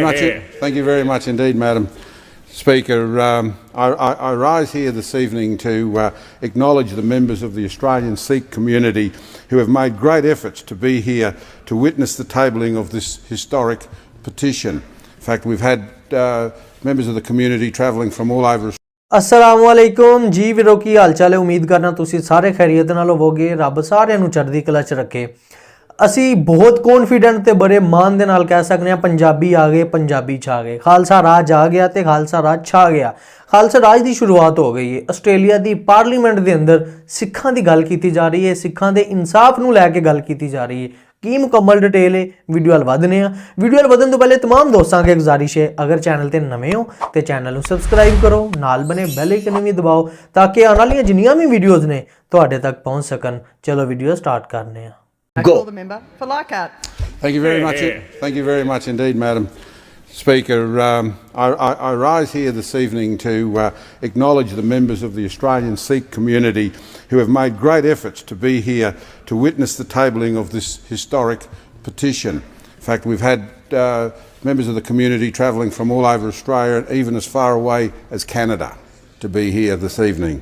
much, thank you very much indeed, Madam Speaker. Um, I, I, I rise here this evening to uh, acknowledge the members of the Australian Sikh community who have made great efforts to be here to witness the tabling of this historic petition. In fact, we've had uh, members of the community travelling from all over ਅਸਲਾਮੁਅਲੈਕੁਮ ਜੀ ਵੀਰੋ ਕੀ ਹਾਲ ਚਾਲ ਹੈ ਉਮੀਦ ਕਰਨਾ ਤੁਸੀਂ ਸਾਰੇ ਖੈਰੀਅਤ ਨਾਲ ਹੋਵੋਗੇ ਰੱਬ ਸਾਰਿਆਂ ਨੂੰ ਚੜ੍ਹਦੀ ਕਲਾ 'ਚ ਰੱਖੇ ਅਸੀਂ ਬਹੁਤ ਕੌਨਫੀਡੈਂਟ ਤੇ ਬੜੇ ਮਾਣ ਦੇ ਨਾਲ ਕਹਿ ਸਕਦੇ ਹਾਂ ਪੰਜਾਬੀ ਆ ਗਏ ਪੰਜਾਬੀ ਛਾ ਗਏ ਖਾਲਸਾ ਰਾਜ ਆ ਗਿਆ ਤੇ ਖਾਲਸਾ ਰਾਜ ਛਾ ਗਿਆ ਖਾਲਸਾ ਰਾਜ ਦੀ ਸ਼ੁਰੂਆਤ ਹੋ ਗਈ ਹੈ ਆਸਟ੍ਰੇਲੀਆ ਦੀ ਪਾਰਲੀਮੈਂਟ ਦੇ ਅੰਦਰ ਸਿੱਖਾਂ ਦੀ ਗੱਲ ਕੀਤੀ ਜਾ ਰਹੀ ਹੈ ਸਿੱਖਾਂ ਦੇ ਇਨਸਾਫ ਨੂੰ ਲੈ ਕੇ ਗੱਲ ਕੀਤੀ ਜਾ ਰਹੀ ਹੈ ਕੀ ਮੁਕੰਮਲ ਡਿਟੇਲ ਹੈ ਵੀਡੀਓ ਵੱਲ ਵਧਨੇ ਆ ਵੀਡੀਓ ਵੱਲ ਵਧਣ ਤੋਂ ਪਹਿਲੇ तमाम ਦੋਸਤਾਂ ਅੱਗੇ ਗੁਜ਼ਾਰਿਸ਼ ਹੈ ਅਗਰ ਚੈਨਲ ਤੇ ਨਵੇਂ ਹੋ ਤੇ ਚੈਨਲ ਨੂੰ ਸਬਸਕ੍ਰਾਈਬ ਕਰੋ ਨਾਲ ਬਨੇ ਬੈਲ ਆਈਕਨ ਵੀ ਦਬਾਓ ਤਾਂ ਕਿ ਆਉਣ ਵਾਲੀਆਂ ਜਿੰਨੀਆਂ ਵੀ ਵੀਡੀਓਜ਼ ਨੇ ਤੁਹਾਡੇ ਤੱਕ ਪਹੁੰਚ ਸਕਣ ਚਲੋ ਵੀਡੀਓ ਸਟਾਰਟ ਕਰਨੇ ਆ I Go. call the member for Leichhardt. Thank you very much. Thank you very much indeed, Madam Speaker. Um, I, I, I rise here this evening to uh, acknowledge the members of the Australian Sikh community who have made great efforts to be here to witness the tabling of this historic petition. In fact, we've had uh, members of the community travelling from all over Australia, even as far away as Canada, to be here this evening.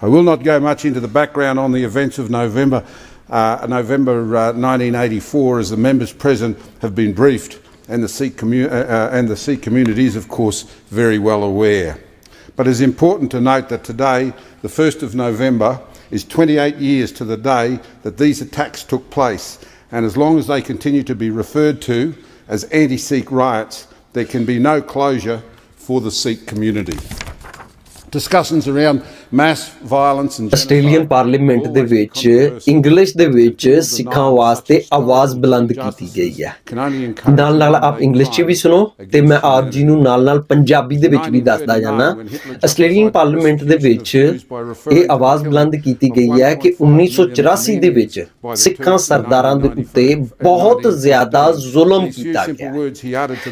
I will not go much into the background on the events of November, uh, November uh, 1984, as the members present have been briefed, and the Sikh commu- uh, uh, and the Sikh community is, of course, very well aware. But it's important to note that today, the 1st of November, is 28 years to the day that these attacks took place, and as long as they continue to be referred to as anti-Sikh riots, there can be no closure for the Sikh community. Discussions around Australian parliament ਦੇ ਵਿੱਚ. English ਦੇ ਵਿੱਚ ਸਿੱਖਾਂ ਵਾਸਤੇ ਆਵਾਜ਼ ਬੁਲੰਦ ਕੀਤੀ ਗਈ ਹੈ। ਨਾਲ ਨਾਲ ਆਪ ਇੰਗਲਿਸ਼ 'ਚ ਵੀ ਸੁਣੋ ਤੇ ਮੈਂ ਆਪ ਜੀ ਨੂੰ ਨਾਲ ਨਾਲ ਪੰਜਾਬੀ ਦੇ ਵਿੱਚ ਵੀ ਦੱਸਦਾ ਜਾਣਾ ਆਸਟ੍ਰੇਲੀਅਨ ਪਾਰਲੀਮੈਂਟ ਦੇ ਵਿੱਚ ਇਹ ਆਵਾਜ਼ ਬੁਲੰਦ ਕੀਤੀ ਗਈ ਹੈ ਕਿ 1984 ਦੇ ਵਿੱਚ ਸਿੱਖਾਂ ਸਰਦਾਰਾਂ ਦੇ ਉੱਤੇ ਬਹੁਤ ਜ਼ਿਆਦਾ ਜ਼ੁਲਮ ਕੀਤਾ ਗਿਆ।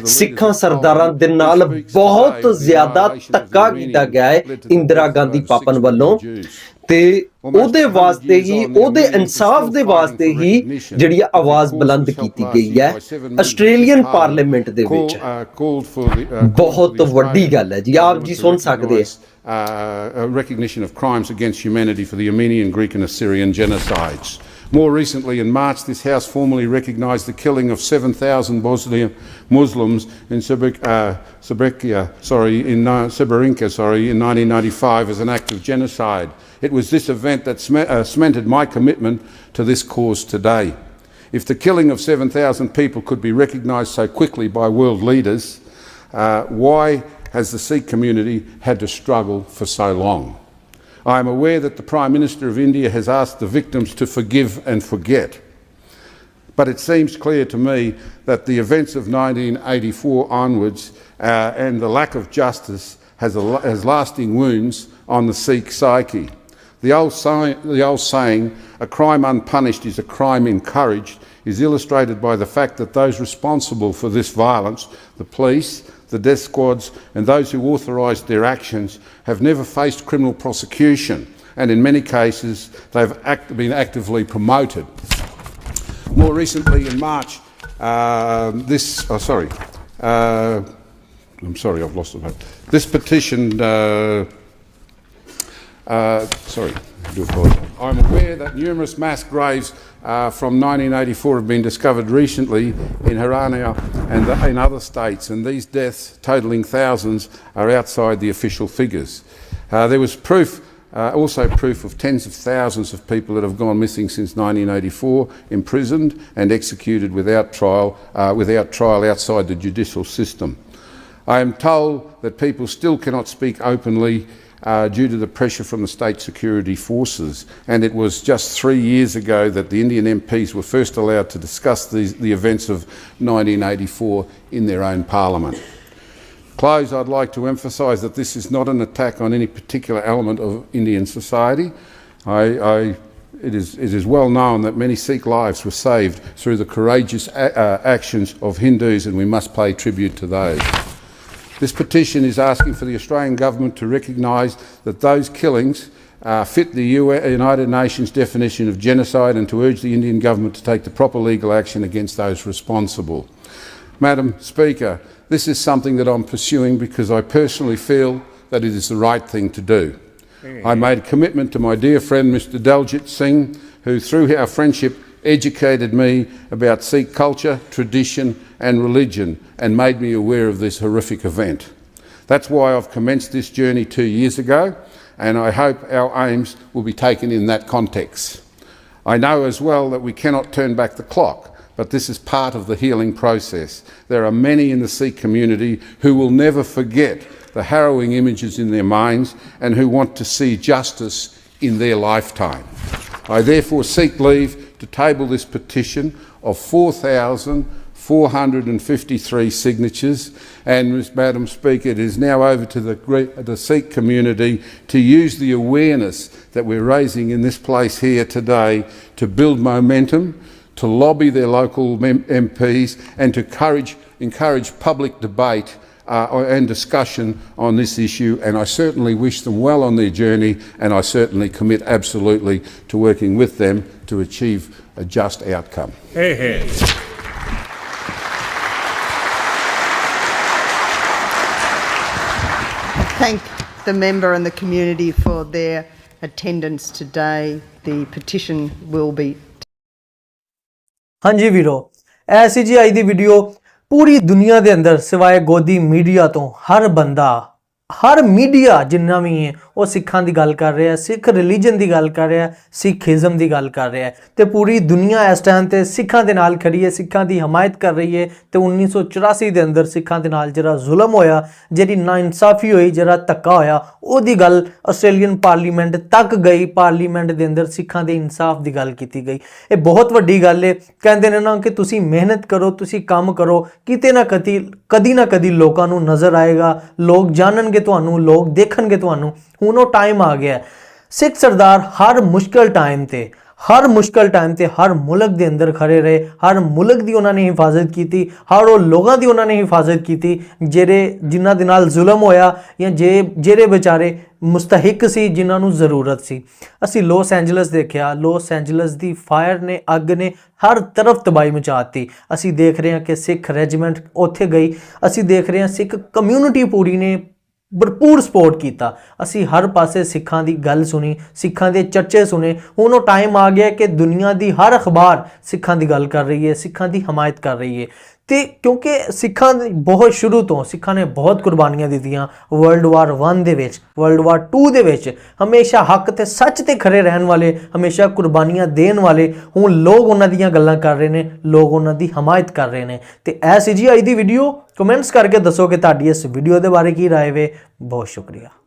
ਸਿੱਖਾਂ ਸਰਦਾਰਾਂ ਦੇ ਨਾਲ ਬਹੁਤ ਜ਼ਿਆਦਾ ਧੱਕਾ ਕੀਤਾ ਗਿਆ ਹੈ। ਇੰਦਰਾ ਗਾਂਧੀ ਪਾਪਨ ਵੱਲੋਂ ਤੇ ਉਹਦੇ ਵਾਸਤੇ ਹੀ ਉਹਦੇ ਇਨਸਾਫ ਦੇ ਵਾਸਤੇ ਹੀ ਜਿਹੜੀ ਆ ਆਵਾਜ਼ ਬੁਲੰਦ ਕੀਤੀ ਗਈ ਹੈ ਆਸਟ੍ਰੇਲੀਅਨ ਪਾਰਲੀਮੈਂਟ ਦੇ ਵਿੱਚ ਬਹੁਤ ਵੱਡੀ ਗੱਲ ਹੈ ਜੀ ਆਪ ਜੀ ਸੁਣ ਸਕਦੇ uh, a recognition of crimes against humanity for the Armenian, Greek, and Assyrian genocides. More recently, in March, this House formally recognised the killing of 7,000 Bosnian Muslims in Srebrenica, uh, sorry, in uh, sorry, in 1995 as an act of genocide. It was this event that uh, cemented my commitment to this cause today. If the killing of 7,000 people could be recognised so quickly by world leaders, uh, why has the Sikh community had to struggle for so long? I am aware that the Prime Minister of India has asked the victims to forgive and forget. But it seems clear to me that the events of 1984 onwards uh, and the lack of justice has, a, has lasting wounds on the Sikh psyche. The old, say, the old saying, a crime unpunished is a crime encouraged, is illustrated by the fact that those responsible for this violence, the police, the death squads, and those who authorised their actions, have never faced criminal prosecution, and in many cases, they've act- been actively promoted. More recently, in March, uh, this, oh, sorry, uh, I'm sorry, I've lost the vote. This petition, uh, uh, sorry. I'm aware that numerous mass graves uh, from 1984 have been discovered recently in Harania and in other states, and these deaths, totalling thousands, are outside the official figures. Uh, there was proof, uh, also proof of tens of thousands of people that have gone missing since 1984, imprisoned and executed without trial, uh, without trial outside the judicial system. I am told that people still cannot speak openly uh, due to the pressure from the state security forces, and it was just three years ago that the Indian MPs were first allowed to discuss the events of 1984 in their own parliament. Close, I'd like to emphasise that this is not an attack on any particular element of Indian society. I, I, it, is, it is well known that many Sikh lives were saved through the courageous a- uh, actions of Hindus, and we must pay tribute to those. This petition is asking for the Australian Government to recognise that those killings uh, fit the UN United Nations definition of genocide and to urge the Indian Government to take the proper legal action against those responsible. Madam Speaker, this is something that I'm pursuing because I personally feel that it is the right thing to do. I made a commitment to my dear friend Mr Daljit Singh, who through our friendship educated me about Sikh culture, tradition and religion and made me aware of this horrific event. That's why I've commenced this journey two years ago and I hope our aims will be taken in that context. I know as well that we cannot turn back the clock, but this is part of the healing process. There are many in the Sikh community who will never forget the harrowing images in their minds and who want to see justice in their lifetime. I therefore seek leave to table this petition of 4,453 signatures. And, Madam Speaker, it is now over to the, the Sikh community to use the awareness that we're raising in this place here today to build momentum, to lobby their local MPs and to encourage, encourage public debate uh, and discussion on this issue, and I certainly wish them well on their journey, and I certainly commit absolutely to working with them to achieve a just outcome. thank the member and the community for their attendance today. The petition will be ਹਾਂਜੀ ਵੀਰੋ ਇਹ ਸੀ ਜੀ ਅੱਜ ਦੀ video ਪੂਰੀ ਦੁਨੀਆ ਦੇ ਅੰਦਰ ਸਿਵਾਏ ਗੋਦੀ media ਤੋਂ ਹਰ ਬੰਦਾ ਹਰ ਮੀਡੀਆ ਜਿੰਨਾ ਵੀ ਹੈ, ਉਹ ਸਿੱਖਾਂ ਦੀ ਗੱਲ ਕਰ ਰਿਹਾ, ਸਿੱਖ ਰਿਲੀਜਨ ਦੀ ਗੱਲ ਕਰ ਰਿਹਾ ਸਿੱਖੀਜ਼ਮ ਦੀ ਗੱਲ ਕਰ ਰਿਹਾ ਤੇ ਪੂਰੀ ਦੁਨੀਆ ਇਸ ਟਾਈਮ ਤੇ ਸਿੱਖਾਂ ਦੇ ਨਾਲ ਖੜੀ ਹੈ, ਸਿੱਖਾਂ ਦੀ ਹਮਾਇਤ ਕਰ ਰਹੀ ਹੈ ਤੇ 1984 ਦੇ ਅੰਦਰ ਸਿੱਖਾਂ ਦੇ ਨਾਲ ਜਿਹੜਾ ਜ਼ੁਲਮ ਹੋਇਆ, ਜਿਹੜੀ ਨਾਇਨਸਾਫੀ ਹੋਈ, ਜਿਹੜਾ ਧੱਕਾ ਹੋਇਆ, ਉਹਦੀ ਗੱਲ ਆਸਟ੍ਰੇਲੀਅਨ ਪਾਰਲੀਮੈਂਟ ਤੱਕ ਗਈ, ਪਾਰਲੀਮੈਂਟ ਦੇ ਅੰਦਰ ਸਿੱਖਾਂ ਦੇ ਇਨਸਾਫ ਦੀ ਗੱਲ ਕੀਤੀ ਗਈ। ਇਹ ਬਹੁਤ ਵੱਡੀ ਗੱਲ ਹੈ, ਕਹਿੰਦੇ ਨੇ ਨਾ ਕਿ ਤੁਸੀਂ ਮਿਹਨਤ ਕਰੋ, ਤੁਸੀਂ ਕੰਮ ਕਰੋ, ਕਿਤੇ ਨਾ ਕਦੀ ਕਦੀ ਨਾ ਕਦੀ ਲੋਕਾਂ ਨੂੰ ਨਜ਼ਰ ਆਏਗਾ, ਲੋਕ ਜਾਣਨਗੇ ਤੁਹਾਨੂੰ, ਲੋਕ ਦੇਖਣਗੇ ਤੁਹਾਨੂੰ। ਹੁਣ ਉਹ ਟਾਈਮ ਆ ਗਿਆ। ਸਿੱਖ ਸਰਦਾਰ ਹਰ ਮੁਸ਼ਕਲ ਟਾਈਮ ਤੇ, ਹਰ ਮੁਸ਼ਕਲ ਟਾਈਮ ਤੇ ਹਰ ਮੁਲਕ ਦੇ ਅੰਦਰ ਖੜੇ ਰਹੇ। ਹਰ ਮੁਲਕ ਦੀ ਉਹਨਾਂ ਨੇ ਹਿਫਾਜ਼ਤ ਕੀਤੀ, ਹਰ ਉਹ ਲੋਕਾਂ ਦੀ ਉਹਨਾਂ ਨੇ ਹਿਫਾਜ਼ਤ ਕੀਤੀ, ਜਿਹੜੇ ਜਿਨ੍ਹਾਂ ਦੇ ਨਾਲ ਜ਼ੁਲਮ ਹੋਇਆ ਜਾਂ ਜੇ, ਜਿਹੜੇ ਵਿਚਾਰੇ ਮੁਸਤਹਿਕ ਸੀ, ਜਿਨ੍ਹਾਂ ਨੂੰ ਜ਼ਰੂਰਤ ਸੀ। ਅਸੀਂ ਲਾਸ ਐਂਜਲਸ ਦੇਖਿਆ। ਲਾਸ ਐਂਜਲਸ ਦੀ ਫਾਇਰ ਨੇ, ਅੱਗ ਨੇ ਹਰ ਤਰਫ ਤਬਾਹੀ ਮਚਾਤੀ ਅਸੀਂ ਦੇਖ ਰਹੇ ਹਾਂ ਕਿ ਸਿੱਖ ਰੈਜੀਮੈਂਟ ਉੱਥੇ ਗਈ। ਅਸੀਂ ਦੇਖ ਰਹੇ ਹਾਂ ਸਿੱਖ ਕਮਿਊਨਿਟੀ ਪੂਰੀ ਨੇ ਭਰਪੂਰ ਸਪੋਰਟ ਕੀਤਾ। ਅਸੀਂ ਹਰ ਪਾਸੇ ਸਿੱਖਾਂ ਦੀ ਗੱਲ ਸੁਣੀ, ਸਿੱਖਾਂ ਦੇ ਚਰਚੇ ਸੁਨੇ ਹੁਣ ਉਹ ਟਾਈਮ ਆ ਗਿਆ ਕਿ ਦੁਨੀਆ ਦੀ ਹਰ ਅਖਬਾਰ ਸਿੱਖਾਂ ਦੀ ਗੱਲ ਕਰ ਰਹੀ ਹੈ, ਸਿੱਖਾਂ ਦੀ ਹਮਾਇਤ ਕਰ ਰਹੀ ਹੈ। ਤੇ ਕਿਉਂਕਿ ਸਿੱਖਾਂ ਦੇ ਬਹੁਤ ਸ਼ੁਰੂ ਤੋਂ ਸਿੱਖਾਂ ਨੇ ਬਹੁਤ ਕੁਰਬਾਨੀਆਂ ਦਿੱਤੀਆਂ ਵਰਲਡ ਵਾਰ 1 ਦੇ ਵਿੱਚ ਵਰਲਡ ਵਾਰ 2 ਦੇ ਵਿੱਚ। ਹਮੇਸ਼ਾ ਹੱਕ ਤੇ ਸੱਚ ਤੇ ਖਰੇ ਰਹਿਣ ਵਾਲੇ, ਹਮੇਸ਼ਾ ਕੁਰਬਾਨੀਆਂ ਦੇਣ ਵਾਲੇ, ਹੁਣ ਲੋਕ ਉਹਨਾਂ ਦੀਆਂ ਗੱਲਾਂ ਕਰ ਰਹੇ ਨੇ, ਲੋਕ ਉਹਨਾਂ ਦੀ ਹਮਾਇਤ ਕਰ ਰਹੇ ਨੇ। ਤੇ ਐ ਸੀ ਜੀ ਅੱਜ ਦੀ ਵੀਡੀਓ ਕਮੈਂਟਸ ਕਰਕੇ ਦੱਸੋ ਕਿ ਤੁਹਾਡੀ ਇਸ ਵੀਡੀਓ ਦੇ ਬਾਰੇ ਕੀ ਰਾਏ ਵੇ। ਬਹੁਤ ਸ਼ੁਕਰੀਆ।